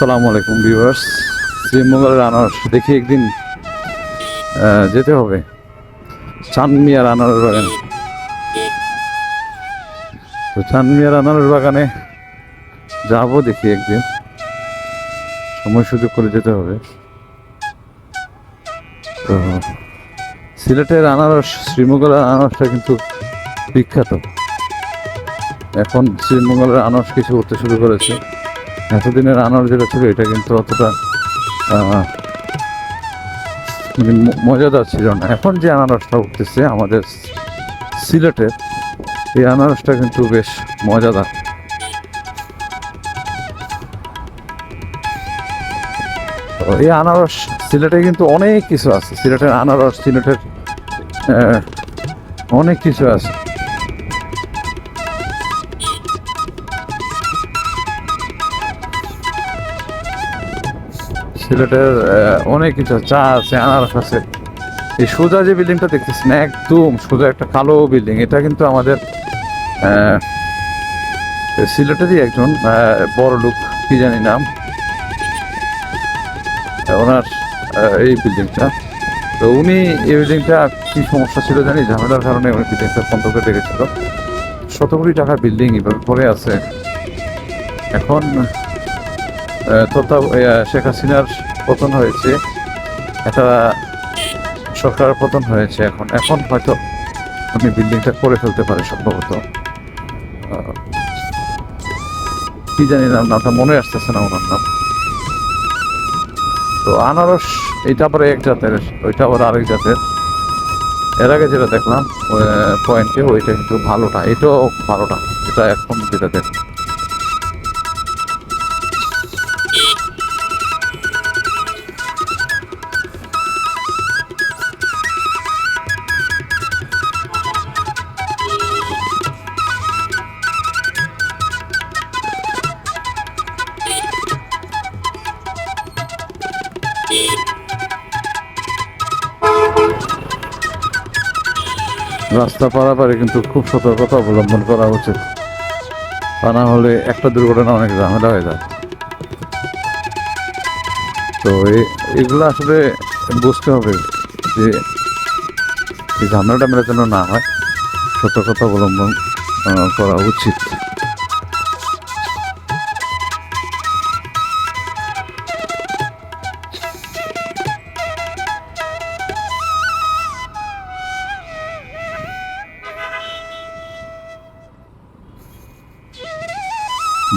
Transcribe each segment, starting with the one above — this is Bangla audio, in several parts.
আসসালামু আলাইকুম ভিউয়ার্স। শ্রীমঙ্গলের আনারস দেখি একদিন যেতে হবে। চানমিয়ার আনারস বাগানে। তো চানমিয়ার আনারস বাগানে যাব দেখি একদিন। সময় সুযোগ করে যেতে হবে। তো সিলেটের আনারস শ্রীমঙ্গলের আনারসটা কিন্তু বিখ্যাত। এখন শ্রীমঙ্গলের আনারস কিছু করতে শুরু করেছে। এতদিনের আনার যেটা ছিল, এটা কিন্তু অতটা মানে মজাদার ছিল না। এখন যে আনারসটা উঠতেছে আমাদের সিলেটের এই আনারসটা কিন্তু বেশ মজাদার। এই আনারস সিলেটে কিন্তু অনেক কিছু আছে। সিলেটের আনারস, সিলেটের অনেক কিছু আছে। সিলেটের অনেক কিছু চা আছে, আনারস আছে। এই সোজা যে বিল্ডিংটা দেখতেছি না একদম সোজা একটা কালো বিল্ডিং। এটা কিন্তু আমাদের সিলেটেরই একজন বড় লোক, কি জানি নাম। ওনার এই বিল্ডিংটা। তো উনি এই বিল্ডিংটা কি সমস্যা ছিল জানি, ঝামেলার কারণে উনি বিল্ডিংটা বন্ধ করে রেখেছিল। শত কোটি টাকার বিল্ডিং এভাবে পরে আছে। এখন তথা শেখ হাসিনার পতন হয়েছে। একটা সরকার পতন হয়েছে এখন। এখন হয়তো উনি বিল্ডিংটা করে ফেলতে পারে সম্ভবত। কি জানি নাম নামটা মনে আসতেছে না ওনার নাম। তো আনারস, এটা আবার এক জাতের, ওইটা আবার আরেক জাতের। এর আগে যেটা দেখলাম পয়েন্টে ওইটা কিন্তু ভালোটা, এটাও ভালোটা এটা এখন যেটা দেখ রাস্তা পারাপারে কিন্তু খুব সতর্কতা অবলম্বন করা উচিত। তা না হলে একটা দুর্ঘটনা অনেক ঝামেলা হয়ে যায়। তো এগুলো আসলে বুঝতে হবে যে এই ঝামেলাটা মেলা যেন না হয়, সতর্কতা অবলম্বন করা উচিত।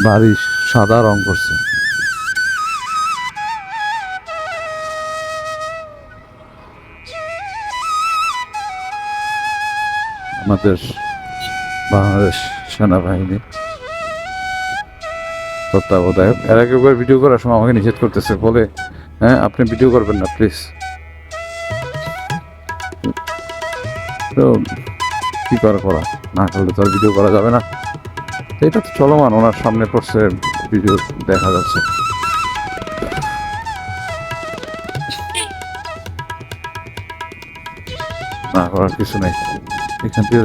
বাড়ি সাদা রং করছে। আমাদের বাংলাদেশ সেনাবাহিনী তত্ত্বাবধায়ক। এর আগে একবার ভিডিও করার সময় আমাকে নিষেধ করতেছে, বলে হ্যাঁ আপনি ভিডিও করবেন না প্লিজ তো কি করা করা? না করলে তো আর ভিডিও করা যাবে না। এটা তো চলমান, ওনার সামনে পড়ছে ভিডিও, দেখা যাচ্ছে। না করার কিছু নাই। এখান থেকে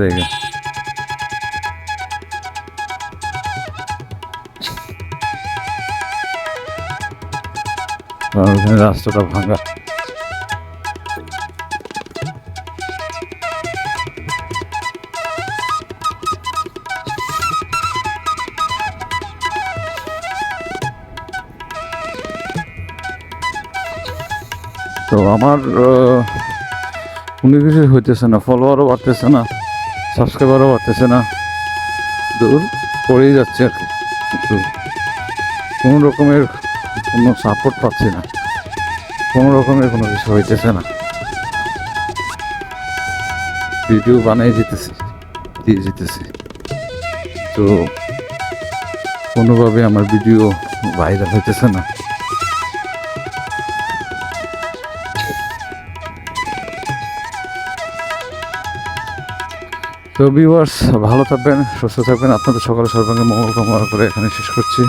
কারণ রাস্তাটা ভাঙা। তো আমার কোনো কিছু হইতেছে না ফলোয়ারও বাড়তেছে না সাবস্ক্রাইবারও বাড়তেছে না, দূর পড়েই যাচ্ছে আর কি। কিন্তু কোনো রকমের কোনো সাপোর্ট পাচ্ছি না, কোনো রকমের কোনো কিছু হইতেছে না। ভিডিও বানাই যেতেছি দিয়ে যেতেছি তো কোনোভাবে আমার ভিডিও ভাইরাল হইতেছে না। তো ভিউয়ার্স ভালো থাকবেন, সুস্থ থাকবেন। আপনাদের সকালে সর্বাঙ্গে মঙ্গল কামনা করে এখানে শেষ করছি।